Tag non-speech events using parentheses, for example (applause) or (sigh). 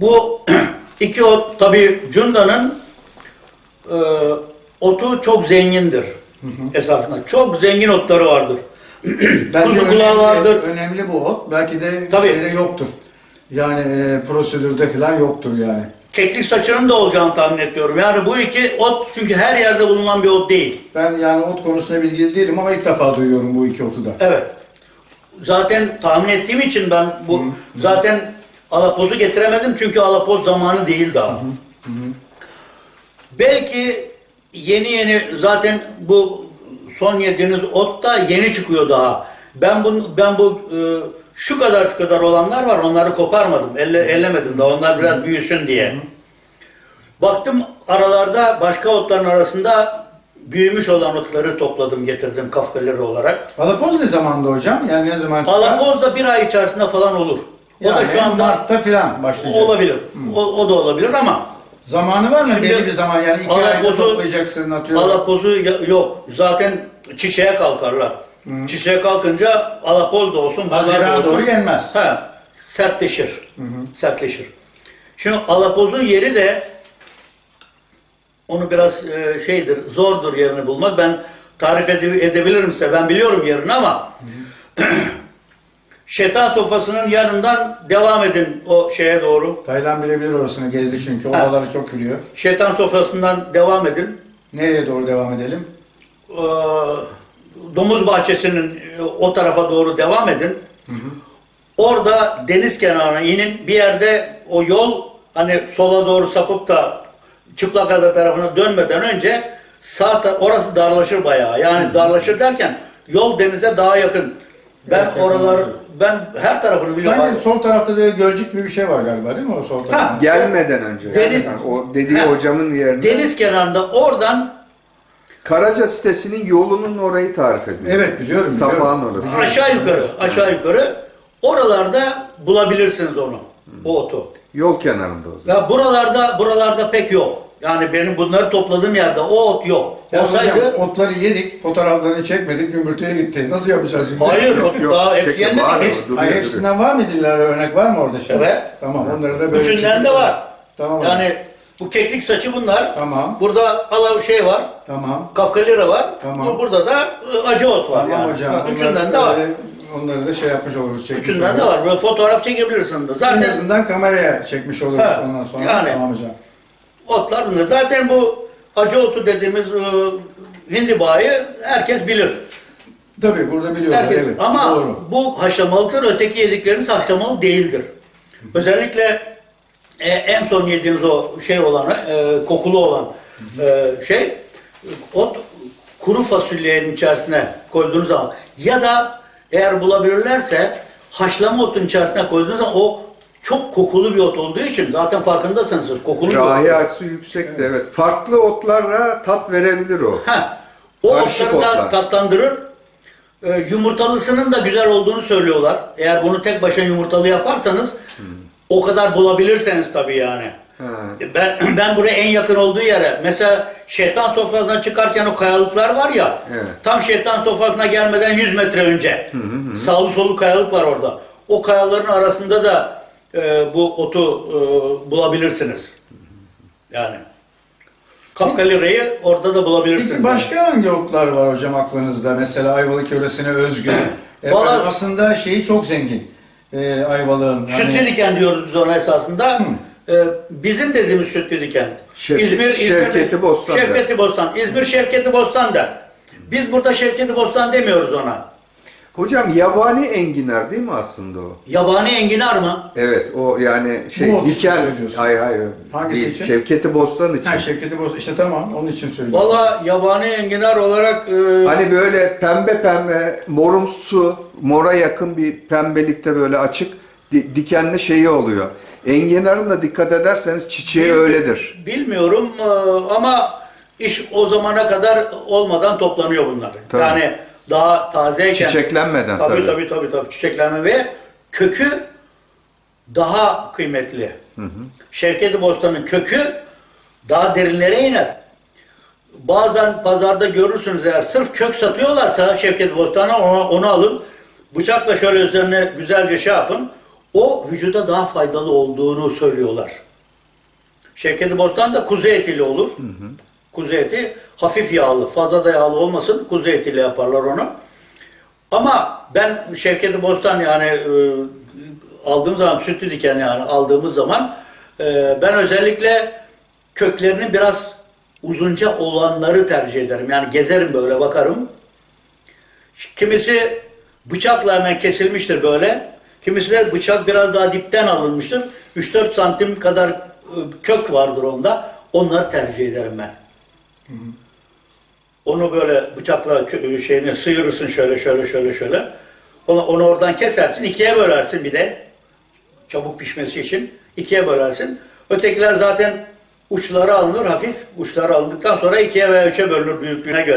Bu (clears throat) iki ot tabii Cunda'nın e, otu çok zengindir esasında. Çok zengin otları vardır. (clears throat) Kuzu kulağı vardır. Önemli bu ot. Belki de Tabii. şeyde yoktur. Yani e, prosedürde falan yoktur yani. Keklik saçının da olacağını tahmin ediyorum. Yani bu iki ot çünkü her yerde bulunan bir ot değil. Ben yani ot konusunda bilgili değilim ama ilk defa duyuyorum bu iki otu da. Evet. Zaten tahmin ettiğim için ben bu zaten alapozu getiremedim çünkü alapoz zamanı değil daha. Belki yeni yeni zaten bu son yediğiniz ot da yeni çıkıyor daha. Ben bu ben bu e, şu kadar şu kadar olanlar var onları koparmadım. Elle, ellemedim daha onlar biraz büyüsün diye. Baktım aralarda başka otların arasında büyümüş olan otları topladım getirdim kafkaları olarak. Alapoz ne zamanda hocam? Yani ne zaman çıkar? Alapoz da bir ay içerisinde falan olur. O da Yani şu anda Mart'ta falan başlayacak. olabilir. O, o da olabilir ama Zamanı var mı? Şimdi Belli bir zaman yani iki ayda alapozu- toplayacaksın atıyorum. alapozu ya- yok. Zaten çiçeğe kalkarlar. Çiçeğe kalkınca alapoz da olsun, bazar da Hazirana olsun. doğru yenmez. He, sertleşir. Sertleşir. Şimdi alapozun yeri de onu biraz e, şeydir, zordur yerini bulmak. Ben tarif ede- edebilirim size. Ben biliyorum yerini ama (clears throat) şeytan sofasının yanından devam edin o şeye doğru. Taylan bilebilir orasını gezdi çünkü. Ha. Oraları çok biliyor. Şeytan sofrasından devam edin. Nereye doğru devam edelim? Ee, domuz bahçesinin e, o tarafa doğru devam edin. Orada deniz kenarına inin. Bir yerde o yol hani sola doğru sapıp da çıplak ada tarafına dönmeden önce sağ orası darlaşır bayağı. Yani darlaşır derken yol denize daha yakın. Ben Evet, oralar ben her tarafını biliyorum. Sanki sol tarafta da gölcük gibi bir şey var galiba değil mi o sol tarafta? Ha. Gelmeden önce. Deniz- Yani o dediği Ha. hocamın yerine. Deniz kenarında oradan Karaca sitesinin yolunun orayı tarif ediyor. Evet biliyorum. Sabahın biliyorum. orası. aşağı yukarı aşağı yukarı oralarda bulabilirsiniz onu. O otu. Yol kenarında o zaman. Ya buralarda buralarda pek yok. Yani benim bunları topladığım yerde o ot yok. Ya Olsaydı hocam otları yedik, fotoğraflarını çekmedik, gümbürtüye gitti. Nasıl yapacağız şimdi? hayır Yok, yok, daha hepsi yenmedik. var Hepsi. Hayır hepsinden var mı diller örnek var mı orada şimdi? Evet. Tamam onları da böyle Üçünden de var. Tamam. Yani bu keklik saçı bunlar. Tamam. Burada ala şey var. Tamam. Kafkalira var. Tamam. Burada da e, acı ot var Tamam yani. hocam. Onları Üçünden de var. Onları da şey yapmış oluruz. Çekmiş Üçünden de oluruz. var. Böyle fotoğraf çekebilirsin de. En Zaten azından kameraya çekmiş oluruz Ha, ondan sonra. yani. Tamam hocam. Otlar bunlar. Zaten bu acı otu dediğimiz e, hindibayı herkes bilir. Tabii burada biliyorlar Herkes- evet. Ama Doğru. bu haşlamalıdır, öteki yedikleriniz haşlamalı değildir. Özellikle e, en son yediğiniz o şey olanı, e, kokulu olan e, şey, ot kuru fasulyenin içerisine koyduğunuz zaman ya da eğer bulabilirlerse haşlama otun içerisine koyduğunuz zaman o çok kokulu bir ot olduğu için zaten farkındasınız siz kokulu bir ot. Rahiyası yüksek de evet. Farklı otlarla tat verebilir o. Ha, o Karışık otları da otlar. tatlandırır. Ee, yumurtalısının da güzel olduğunu söylüyorlar. Eğer bunu tek başına yumurtalı yaparsanız o kadar bulabilirseniz tabii yani. Ha. Ben (clears throat) ben buraya en yakın olduğu yere mesela şeytan sofrasına çıkarken o kayalıklar var ya Evet. tam şeytan sofrasına gelmeden 100 metre önce sağlı sollu kayalık var orada. O kayaların arasında da e, bu otu e, bulabilirsiniz. Yani. Kafkalireyi orada da bulabilirsiniz. Peki başka hangi otlar var hocam aklınızda? Mesela Ayvalık yöresine özgü. (coughs) Efendim, Vallahi- aslında şeyi çok zengin. Ee, Ayvalık'ın. hani- Sütlü diken diyoruz biz ona esasında. Ee, bizim dediğimiz sütlü diken. Şevket- Şevketi Bostan der. Şevketi Bostan. İzmir Şevketi Bostan der. Biz burada Şevketi Bostan demiyoruz ona. Hocam yabani enginar değil mi aslında o? Yabani enginar mı? Evet o yani şey Bu diken. söylüyorsun. Hayır hayır. Hangisi Değil, için? Şevketi Bostan için. Ha Şevketi Boz. İşte tamam onun için söylüyorsun. Valla yabani enginar olarak e, Hani böyle pembe pembe morumsu, mora yakın bir pembelikte böyle açık di- dikenli şeyi oluyor. Enginarın da dikkat ederseniz çiçeği Bil- öyledir. bilmiyorum e, ama iş o zamana kadar olmadan toplanıyor bunlar. Tabii. Yani daha tazeyken. Çiçeklenmeden Tabii tabii. tabii tabii tabii çiçeklenme ve kökü daha kıymetli. Şevketi Bostan'ın kökü daha derinlere iner. Bazen pazarda görürsünüz eğer sırf kök satıyorlarsa Şevketi Bostan'a onu, onu alın. Bıçakla şöyle üzerine güzelce şey yapın. o vücuda daha faydalı olduğunu söylüyorlar. Şevketi Bostan da kuzu etiyle olur. Kuzu eti hafif yağlı, fazla da yağlı olmasın. Kuzu etiyle yaparlar onu. Ama ben Şevketi Bostan yani e, aldığım zaman sütlü diken yani aldığımız zaman e, ben özellikle köklerini biraz uzunca olanları tercih ederim. Yani gezerim böyle bakarım. Kimisi bıçakla hemen kesilmiştir böyle. Kimisi de bıçak biraz daha dipten alınmıştır. 3-4 santim kadar e, kök vardır onda. Onları tercih ederim ben. Onu böyle bıçakla kö- şeyini sıyırırsın şöyle şöyle şöyle şöyle. Onu, onu oradan kesersin. ikiye bölersin bir de. Çabuk pişmesi için. ikiye bölersin. Ötekiler zaten uçları alınır hafif. Uçları alındıktan sonra ikiye veya üçe bölünür büyüklüğüne göre.